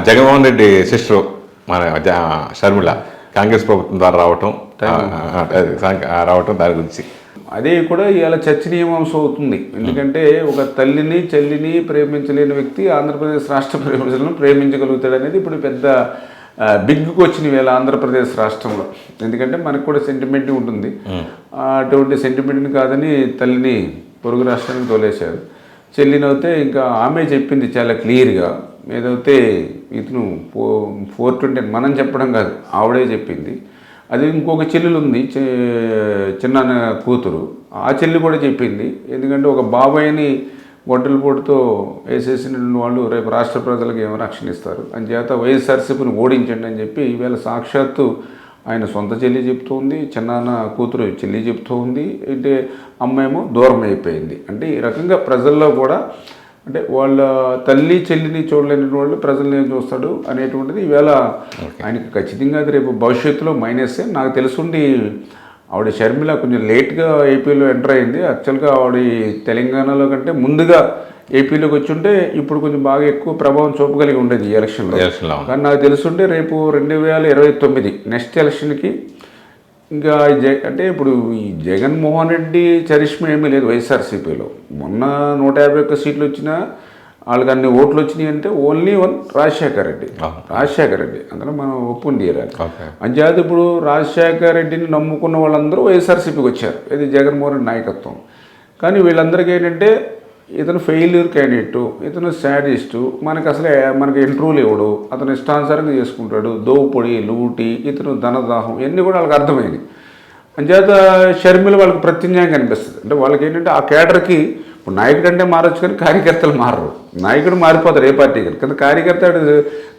Jaganmohan Reddy sister మన షర్మిల కాంగ్రెస్ ప్రభుత్వం ద్వారా రావటం రావటం దాని గురించి. అదే కూడా ఇవాళ చర్చనీయాంశం అవుతుంది. ఎందుకంటే ఒక తల్లిని చెల్లిని ప్రేమించలేని వ్యక్తి ఆంధ్రప్రదేశ్ రాష్ట్ర ప్రజలను ప్రేమించగలుగుతాడు అనేది ఇప్పుడు పెద్ద ఆ, బిగ్గుకు వచ్చిన వేళ ఆంధ్రప్రదేశ్ రాష్ట్రంలో. ఎందుకంటే మనకు కూడా సెంటిమెంట్ ఉంటుంది. అటువంటి సెంటిమెంట్ని కాదని తల్లిని పొరుగు రాష్ట్రానికి తోలేశారు. చెల్లినవుతే ఇంకా ఆమె చెప్పింది చాలా క్లియర్గా ఏదైతే ఇతను ఫో ఫోర్ ట్వంటీ మనం చెప్పడం కాదు ఆవిడే చెప్పింది. అది ఇంకొక చెల్లెలు ఉంది చిన్న కూతురు. ఆ చెల్లి కూడా చెప్పింది. ఎందుకంటే ఒక బాబాయ్ని గొడ్డల పోటుతో వేసేసిన వాళ్ళు రేపు రాష్ట్ర ప్రజలకు ఏమో రక్షణ ఇస్తారు. అని చేత వైఎస్ఆర్సీపీని ఓడించండి అని చెప్పి ఈవేళ సాక్షాత్తు ఆయన సొంత చెల్లి చెప్తూ ఉంది చిన్నాన్న కూతురు చెల్లి చెప్తూ ఉంది. అంటే అమ్మేమో దూరం అయిపోయింది. అంటే ఈ రకంగా ప్రజల్లో కూడా అంటే వాళ్ళ తల్లి చెల్లిని చూడలేని వాళ్ళు ప్రజల్ని ఏం చూస్తాడు అనేటువంటిది ఈవేళ ఆయనకి ఖచ్చితంగా అది రేపు భవిష్యత్తులో మైనసే నాకు తెలుసుండి ఆవిడ షర్మిల కొంచెం లేట్గా ఏపీలో ఎంటర్ అయింది. యాక్చువల్గా ఆవిడ తెలంగాణలో కంటే ముందుగా ఏపీలోకి వచ్చి ఉంటే ఇప్పుడు కొంచెం బాగా ఎక్కువ ప్రభావం చూపగలిగి ఉండేది ఈ ఎలక్షన్లో. కానీ నాకు తెలుసుంటే రేపు రెండు వేల ఇరవై తొమ్మిది నెక్స్ట్ ఎలక్షన్కి ఇంకా అంటే ఇప్పుడు ఈ జగన్మోహన్ రెడ్డి చరిష్మ ఏమీ లేదు వైఎస్ఆర్సీపీలో. మొన్న నూట యాభై ఒక్క సీట్లు వచ్చినా వాళ్ళకి అన్ని ఓట్లు వచ్చినాయి అంటే ఓన్లీ వన్ రాజశేఖర్ రెడ్డి. రాజశేఖర్ రెడ్డి. అందులో మనం ఒప్పుని ఓకే. అంచేత ఇప్పుడు రాజశేఖర్ రెడ్డిని నమ్ముకున్న వాళ్ళందరూ వైఎస్ఆర్సీపీకి వచ్చారు. ఇది జగన్మోహన్ రెడ్డి నాయకత్వం. కానీ వీళ్ళందరికీ ఏంటంటే ఇతను ఫెయిల్యూర్ క్యాండిడేట్ ఇతను శాడిస్టు మనకు అసలే మనకి ఇంటర్వ్యూలు ఇవ్వడు అతను ఇష్టానుసారంగా చేసుకుంటాడు. దోపుడి లూటి ఇతను ధనదాహం ఇవన్నీ కూడా వాళ్ళకి అర్థమైంది. అంచేత షర్మిల వాళ్ళకి ప్రత్యామ్నాయం కనిపిస్తుంది. అంటే వాళ్ళకి ఏంటంటే ఆ కేడర్కి ఇప్పుడు నాయకుడు అంటే మారచ్చు కానీ కార్యకర్తలు మారరు. నాయకుడు మారిపోతారు ఏ పార్టీ కానీ. కార్యకర్త అటు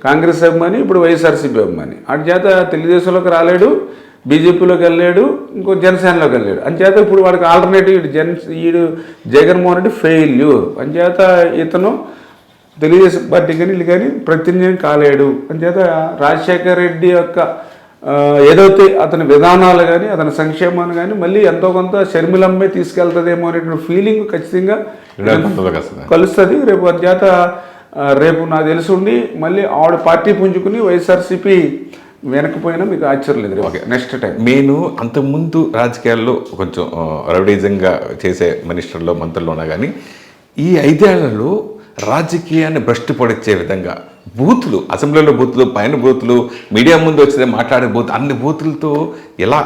కాంగ్రెస్ అభిమాని ఇప్పుడు వైఎస్ఆర్సీపీ అభిమాని. అటు చేత తెలుగుదేశంలోకి రాలేడు బీజేపీలోకి వెళ్ళాడు ఇంకో జనసేనలోకి వెళ్ళాడు అంచేత ఇప్పుడు వాడికి ఆల్టర్నేటివ్ ఇటు జన్ ఈడు జగన్మోహన్ రెడ్డి ఫెయిల్యూర్ అంచేత ఇతను తెలుగుదేశం పార్టీ కానీ వీళ్ళు కానీ ప్రతినిధ్యం కాలేడు. అంచేత రాజశేఖర రెడ్డి యొక్క ఏదైతే అతని విధానాలు కానీ అతని సంక్షేమాన్ని కానీ మళ్ళీ ఎంతో కొంత షర్మిలమ్మే తీసుకెళ్తుందేమో అనేటువంటి ఫీలింగ్ ఖచ్చితంగా కలుస్తుంది రేపు చేత రేపు నాకు తెలిసి ఉండి మళ్ళీ ఆవిడ పార్టీ పుంజుకుని వైఎస్ఆర్సీపీ వెనకపోయినా మీకు ఆశ్చర్యం లేదు రేపు నెక్స్ట్ టైం. నేను అంతకుముందు రాజకీయాల్లో కొంచెం రౌడీజంగా చేసే మినిస్టర్లో మంత్రుల్లో ఉన్నా కానీ ఈ ఐదేళ్ళలో రాజకీయాన్ని భ్రష్టు పడిచ్చే విధంగా బూతులు అసెంబ్లీలో బూతులు పైన బూతులు మీడియా ముందు వచ్చే మాట్లాడే బూత్ అన్ని బూతులతో ఎలా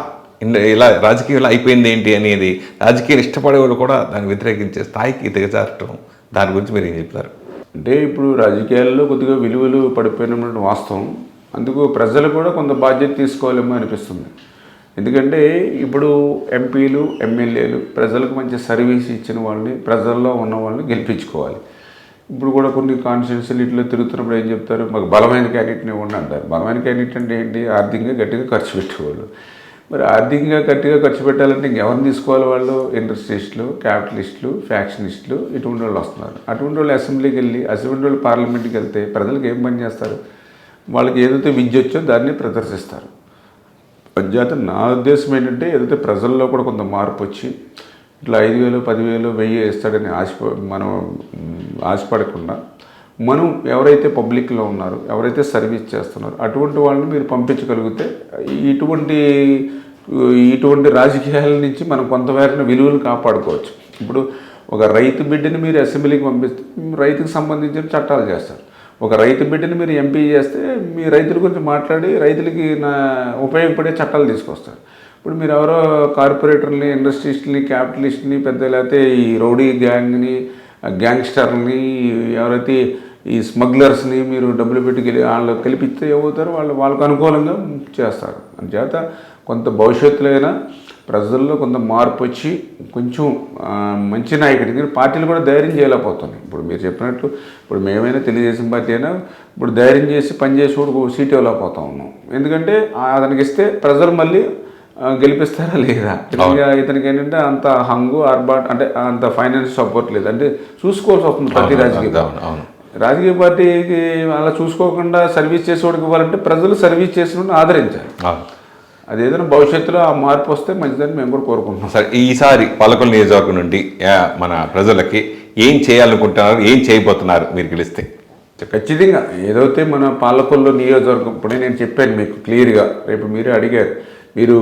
ఇలా రాజకీయాలు అయిపోయింది ఏంటి అనేది రాజకీయాలు ఇష్టపడేవాళ్ళు కూడా దాన్ని వ్యతిరేకించే స్థాయికి దిగజారటం దాని గురించి మీరు ఏం చెప్తారు? అంటే ఇప్పుడు రాజకీయాల్లో కొద్దిగా విలువలు పడిపోయినటువంటి వాస్తవం. అందుకు ప్రజలు కూడా కొంత బాధ్యత తీసుకోవాలేమో అనిపిస్తుంది. ఎందుకంటే ఇప్పుడు ఎంపీలు ఎమ్మెల్యేలు ప్రజలకు మంచి సర్వీస్ ఇచ్చిన వాళ్ళని ప్రజల్లో ఉన్న వాళ్ళని గెలిపించుకోవాలి. ఇప్పుడు కూడా కొన్ని కాన్స్టిట్యూన్సీలు ఇట్లా తిరుగుతున్నప్పుడు ఏం చెప్తారు? మాకు బలమైన క్యాండిడేట్ని ఇవ్వండి అంటారు. బలమైన క్యాండిడేట్ అంటే ఏంటి? ఆర్థికంగా గట్టిగా ఖర్చు పెట్టేవాళ్ళు. మరి ఆర్థికంగా గట్టిగా ఖర్చు పెట్టాలంటే ఇంకెవరిని తీసుకోవాలి వాళ్ళు? ఇండస్ట్రీస్టులు క్యాపిటలిస్టులు ఫ్యాక్షనిస్టులు ఇటువంటి వాళ్ళు వస్తున్నారు. అటువంటి వాళ్ళు అసెంబ్లీకి వెళ్ళి అటువంటి వాళ్ళు పార్లమెంట్కి వెళ్తే ప్రజలకు ఏం పని చేస్తారు? వాళ్ళకి ఏదైతే విద్య వచ్చో దాన్ని ప్రదర్శిస్తారు. అంచేత నా ఉద్దేశం ఏంటంటే ఏదైతే ప్రజల్లో కూడా కొంత మార్పు వచ్చి ఇట్లా ఐదు వేలు పదివేలు వెయ్యి వేస్తాడని ఆశ మనం ఆశపడకుండా మనం ఎవరైతే పబ్లిక్లో ఉన్నారో ఎవరైతే సర్వీస్ చేస్తున్నారో అటువంటి వాళ్ళని మీరు పంపించగలిగితే ఇటువంటి ఇటువంటి రాజకీయాల నుంచి మనం కొంతమేర విలువలు కాపాడుకోవచ్చు. ఇప్పుడు ఒక రైతు బిడ్డని మీరు అసెంబ్లీకి పంపిస్తే రైతుకు సంబంధించిన చట్టాలు చేస్తారు. ఒక రైతు బిడ్డని మీరు ఎంపీ చేస్తే మీ రైతుల గురించి మాట్లాడి రైతులకి నా ఉపయోగపడే చట్టాలు తీసుకొస్తారు. ఇప్పుడు మీరు ఎవరో కార్పొరేటర్ని ఇండస్ట్రీస్ని క్యాపిటలిస్ట్ని పెద్ద లేకపోతే ఈ రౌడీ గ్యాంగ్ని గ్యాంగ్స్టర్ని ఎవరైతే ఈ స్మగ్లర్స్ని మీరు డబ్బులు పెట్టి వాళ్ళు కలిపిస్తే ఏమవుతారో? వాళ్ళు వాళ్ళకు అనుకూలంగా చేస్తారు. అంచేత కొంత భవిష్యత్తులో అయినా ప్రజల్లో కొంత మార్పు వచ్చి కొంచెం మంచి నాయకుడు ఎందుకంటే పార్టీలు కూడా ధైర్యం చేయలేకపోతున్నాయి. ఇప్పుడు మీరు చెప్పినట్లు ఇప్పుడు మేమైనా తెలుగుదేశం పార్టీ అయినా ఇప్పుడు ధైర్యం చేసి పనిచేసి కూడా సీట్ ఇవ్వలేకపోతా ఉన్నాం. ఎందుకంటే అతనికి ఇస్తే ప్రజలు మళ్ళీ గెలిపిస్తారా లేదా? ఇక ఇతనికి ఏంటంటే అంత హంగు ఆర్బాట్ అంటే అంత ఫైనాన్స్ సపోర్ట్ లేదు. అంటే చూసుకోవాల్సి వస్తుంది ప్రతి రాజకీయ రాజకీయ పార్టీకి అలా చూసుకోకుండా సర్వీస్ చేసేవాడికి ఇవ్వాలంటే ప్రజలు సర్వీస్ చేసిన ఆదరించాలి. అది ఏదైనా భవిష్యత్తులో ఆ మార్పు వస్తే మంచిదని మేము కూడా కోరుకుంటున్నాం. సరే ఈసారి పాలకొల నియోజకవర్గం నుండి మన ప్రజలకి ఏం చేయాలనుకుంటున్నారు ఏం చేయబోతున్నారు మీరు గెలిస్తే? ఖచ్చితంగా ఏదైతే మన పాలకొల్లు నియోజకవర్గం ఇప్పుడే నేను చెప్పాను మీకు క్లియర్గా రేపు మీరే అడిగారు మీరు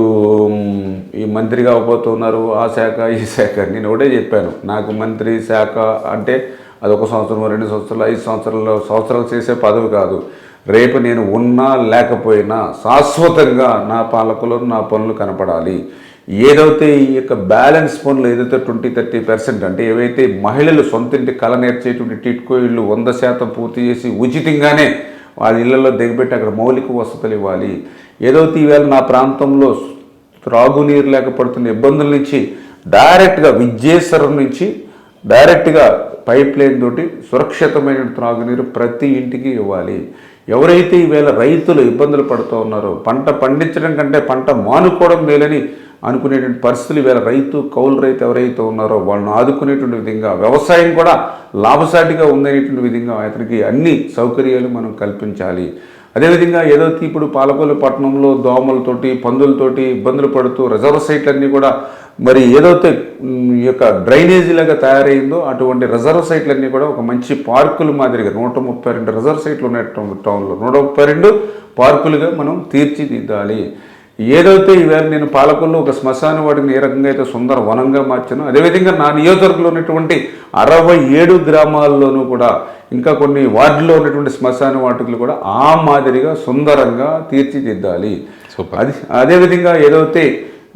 ఈ మంత్రిగా అవబోతున్నారు ఆ శాఖ ఈ శాఖ నేను ఒకటే చెప్పాను. నాకు మంత్రి శాఖ అంటే అది ఒక సంవత్సరం రెండు సంవత్సరాలు ఐదు సంవత్సరాలు సంవత్సరాలు చేసే పదవి కాదు. రేపు నేను ఉన్నా లేకపోయినా శాశ్వతంగా నా పాలకులు నా పనులు కనపడాలి. ఏదైతే ఈ యొక్క బ్యాలెన్స్ పనులు ఏదైతే ట్వంటీ థర్టీ పర్సెంట్ అంటే ఏవైతే మహిళలు సొంత ఇంటి కళ నేర్చేటువంటి టిట్కో ఇళ్ళు వంద శాతం పూర్తి చేసి ఉచితంగానే వాళ్ళ ఇళ్ళలో దిగబెట్టి అక్కడ మౌలిక వసతులు ఇవ్వాలి. ఏదైతే ఈవేళ నా ప్రాంతంలో త్రాగునీరు లేకపోతున్న ఇబ్బందుల నుంచి డైరెక్ట్గా విద్యేశ్వరం నుంచి డైరెక్ట్గా పైప్ లైన్ తోటి సురక్షితమైన త్రాగునీరు ప్రతి ఇంటికి ఇవ్వాలి. ఎవరైతే ఈవేళ రైతులు ఇబ్బందులు పడుతూ ఉన్నారో పంట పండించడం కంటే పంట మానుకోవడం మేలని అనుకునేటువంటి పరిస్థితులు ఈవేళ రైతు కౌలు రైతు ఎవరైతే ఉన్నారో వాళ్ళని ఆదుకునేటువంటి విధంగా వ్యవసాయం కూడా లాభసాటిగా ఉందనేటువంటి విధంగా అతనికి అన్ని సౌకర్యాలు మనం కల్పించాలి. అదేవిధంగా ఏదైతే ఇప్పుడు పాలకొల్లు పట్టణంలో దోమలతోటి పందులతోటి ఇబ్బందులు పడుతూ రిజర్వ్ సైట్లన్నీ కూడా మరి ఏదైతే మ్, ఈ యొక్క డ్రైనేజీలాగా తయారైందో అటువంటి రిజర్వ్ సైట్లన్నీ కూడా ఒక మంచి పార్కుల మాదిరిగా నూట ముప్పై రెండు రిజర్వ్ సైట్లు ఉన్నాయి టౌన్లో. నూట ముప్పై రెండు పార్కులుగా మనం తీర్చిదిద్దాలి. ఏదైతే ఈవేళ నేను పాలకొల్లు ఒక శ్మశాన వాటిని ఏ రకంగా అయితే సుందర వనంగా మార్చానో అదేవిధంగా నా నియోజకవర్గంలో ఉన్నటువంటి అరవై ఏడు గ్రామాల్లోనూ కూడా ఇంకా కొన్ని వార్డులో ఉన్నటువంటి శ్మశాన వాటికలు కూడా ఆ మాదిరిగా సుందరంగా తీర్చిదిద్దాలి. అది అదేవిధంగా ఏదైతే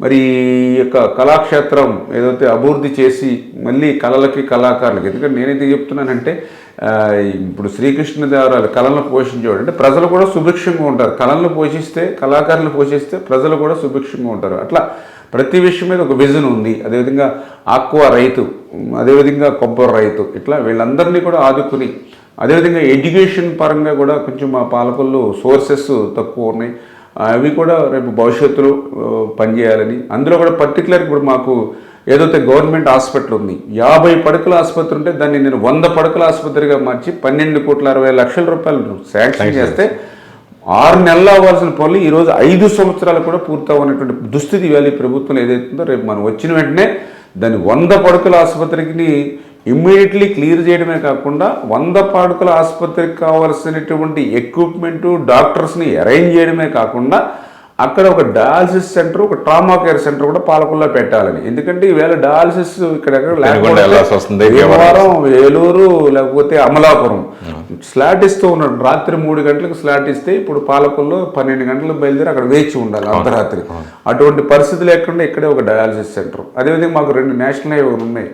మరి ఈ యొక్క కళాక్షేత్రం ఏదైతే అభివృద్ధి చేసి మళ్ళీ కళలకి కళాకారులకి ఎందుకంటే నేనైతే చెప్తున్నానంటే ఇప్పుడు శ్రీకృష్ణదేవరాయలు కళలను పోషించేవాడు. అంటే ప్రజలు కూడా సుభిక్షంగా ఉంటారు. కళలను పోషిస్తే కళాకారులు పోషిస్తే ప్రజలు కూడా సుభిక్షంగా ఉంటారు. అట్లా ప్రతి విషయం మీద ఒక విజన్ ఉంది. అదేవిధంగా ఆక్వా రైతు అదేవిధంగా కొబ్బరి రైతు ఇట్లా వీళ్ళందరినీ కూడా ఆదుకుని అదేవిధంగా ఎడ్యుకేషన్ పరంగా కూడా కొంచెం మా పాలకుల్లో సోర్సెస్ తక్కువ ఉన్నాయి. అవి కూడా రేపు భవిష్యత్తులో పనిచేయాలని. అందులో కూడా పర్టికులర్ ఇప్పుడు మాకు ఏదైతే గవర్నమెంట్ హాస్పిటల్ ఉంది యాభై పడకల ఆసుపత్రి ఉంటే దాన్ని నేను వంద పడకల ఆసుపత్రిగా మార్చి పన్నెండు కోట్ల అరవై లక్షల రూపాయలు శాంక్షన్ చేస్తే ఆరు నెలలు అవ్వాల్సిన పనులు ఈరోజు ఐదు సంవత్సరాలు కూడా పూర్తవనటువంటి దుస్థితి ఇవాళ ఈ ప్రభుత్వం ఏదైతుందో రేపు మనం వచ్చిన వెంటనే దాన్ని వంద పడకల ఆసుపత్రికి ఇమ్మీడియట్లీ క్లియర్ చేయడమే కాకుండా వంద పడకల ఆసుపత్రికి కావాల్సినటువంటి ఎక్విప్మెంటు డాక్టర్స్ని అరేంజ్ చేయడమే కాకుండా అక్కడ ఒక డయాలసిస్ సెంటర్ ఒక ట్రామా కేర్ సెంటర్ కూడా పాలకుల్లో పెట్టాలని. ఎందుకంటే ఈవేళ డయాలసిస్ ఇక్కడ భీమవరం ఏలూరు లేకపోతే అమలాపురం. స్లాట్ ఇస్తూ ఉన్నాడు. రాత్రి మూడు గంటలకు స్లాట్ ఇస్తే ఇప్పుడు పాలకుల్లో పన్నెండు గంటలకు బయలుదేరి అక్కడ వేచి ఉండాలి అర్ధరాత్రి. అటువంటి పరిస్థితి లేకుండా ఇక్కడే ఒక డయాలసిస్ సెంటర్ అదేవిధంగా మాకు రెండు నేషనల్ హైవే ఉన్నాయి.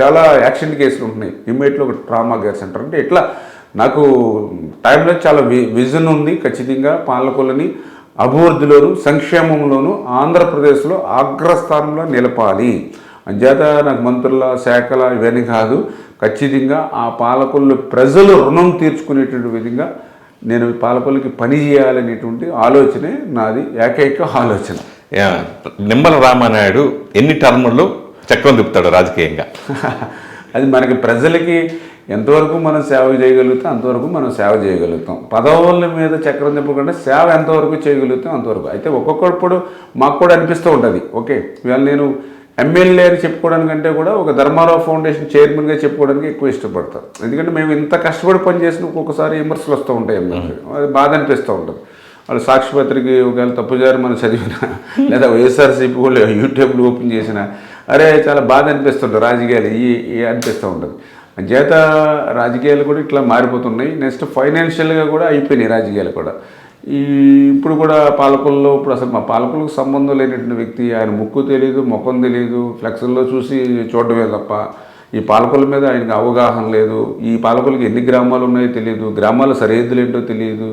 చాలా యాక్సిడెంట్ కేసులు ఉంటున్నాయి ఇమ్మీడియట్లో ఒక ట్రామా కేర్ సెంటర్ అంటే ఇట్లా నాకు టైంలో చాలా విజన్ ఉంది ఖచ్చితంగా పాలకులని అభివృద్ధిలోను సంక్షేమంలోను ఆంధ్రప్రదేశ్లో అగ్రస్థానంలో నిలపాలి. అంచేత నాకు మంత్రుల శాఖల ఇవన్నీ కాదు ఖచ్చితంగా ఆ పాలకులు ప్రజలు రుణం తీర్చుకునేటువంటి విధంగా నేను పాలకులకి పని చేయాలనేటువంటి ఆలోచనే నాది ఏకైక ఆలోచన. యా, నిమ్మల రామానాయుడు ఎన్ని టర్ముల్లో చక్రం తిప్పుతాడు రాజకీయంగా. అది మనకి ప్రజలకి ఎంతవరకు మనం సేవ చేయగలుగుతాం అంతవరకు మనం సేవ చేయగలుగుతాం. పదవుల మీద చక్రం తిప్పకుండా సేవ ఎంతవరకు చేయగలుగుతాం అంతవరకు. అయితే ఒక్కొక్కప్పుడు మాకు కూడా అనిపిస్తూ ఉంటుంది. ఓకే ఇవాళ నేను ఎమ్మెల్యే అని చెప్పుకోవడానికంటే కూడా ఒక ధర్మారావు ఫౌండేషన్ చైర్మన్గా చెప్పుకోవడానికి ఎక్కువ ఇష్టపడతారు ఎందుకంటే మేము ఇంత కష్టపడి పనిచేసిన ఒక్కొక్కసారి విమర్శలు వస్తూ ఉంటాయి ఎమ్మెల్యే అది బాధ అనిపిస్తూ ఉంటుంది. వాళ్ళు సాక్షిపత్రికి ఒకవేళ తప్పుజారు మనం చదివిన లేదా వైఎస్ఆర్సీపీ వాళ్ళు యూట్యూబ్లో ఓపెన్ చేసిన అరే చాలా బాధ అనిపిస్తుంటుంది రాజకీయాలు ఈ అనిపిస్తూ ఉంటుంది. చేత రాజకీయాలు కూడా ఇట్లా మారిపోతున్నాయి. నెక్స్ట్ ఫైనాన్షియల్గా కూడా అయిపోయినాయి రాజకీయాలు కూడా. ఈ ఇప్పుడు కూడా పాలకుల్లో ఇప్పుడు అసలు మా పాలకులకు సంబంధం లేనటువంటి వ్యక్తి ఆయన ముక్కు తెలియదు ముఖం తెలియదు ఫ్లెక్స్ల్లో చూసి చూడడమే తప్ప ఈ పాలకుల మీద ఆయనకు అవగాహన లేదు. ఈ పాలకులకి ఎన్ని గ్రామాలు ఉన్నాయో తెలియదు గ్రామాల సరిహద్దులు ఏంటో తెలియదు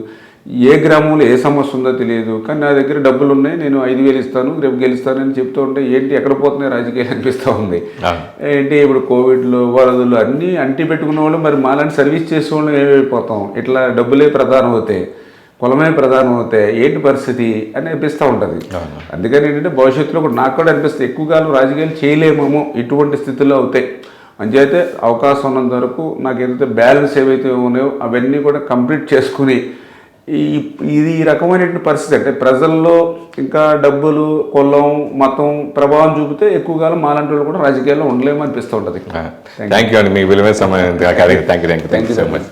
ఏ గ్రామంలో ఏ సమస్య ఉందో తెలియదు. కానీ నా దగ్గర డబ్బులు ఉన్నాయి నేను ఐదు వేలు ఇస్తాను రేపు గెలుస్తానని చెప్తూ ఉంటే ఏంటి ఎక్కడ పోతున్నాయి రాజకీయాలు అనిపిస్తూ ఉంది. ఏంటి ఇప్పుడు కోవిడ్లు వరదలు అన్నీ అంటి పెట్టుకున్న వాళ్ళు మరి మాలాంటి సర్వీస్ చేసే వాళ్ళు ఏమైపోతాం? ఇట్లా డబ్బులే ప్రధానం అవుతాయి కులమే ప్రధానం అవుతాయి ఏంటి పరిస్థితి అని అనిపిస్తూ ఉంటుంది. అందుకని ఏంటంటే భవిష్యత్తులో కూడా నాకు కూడా అనిపిస్తుంది ఎక్కువ కాలం రాజకీయాలు చేయలేమేమో ఇటువంటి స్థితిలో అవుతాయి అంచేతే అవకాశం ఉన్నంత వరకు నాకు ఏదైతే బ్యాలెన్స్ ఏవైతే ఉన్నాయో అవన్నీ కూడా కంప్లీట్ చేసుకుని ఈ ఇది ఈ రకమైనటువంటి పరిస్థితి అంటే ప్రజల్లో ఇంకా డబ్బులు కులం మతం ప్రభావం చూపితే ఎక్కువ కాలం మాలాంటి వాళ్ళు కూడా రాజకీయాల్లో ఉండలేమో అనిపిస్తూ ఉంటుంది థ్యాంక్ యూ అండి. మీ విలువైన సమయం. Thank you thank you thank you so much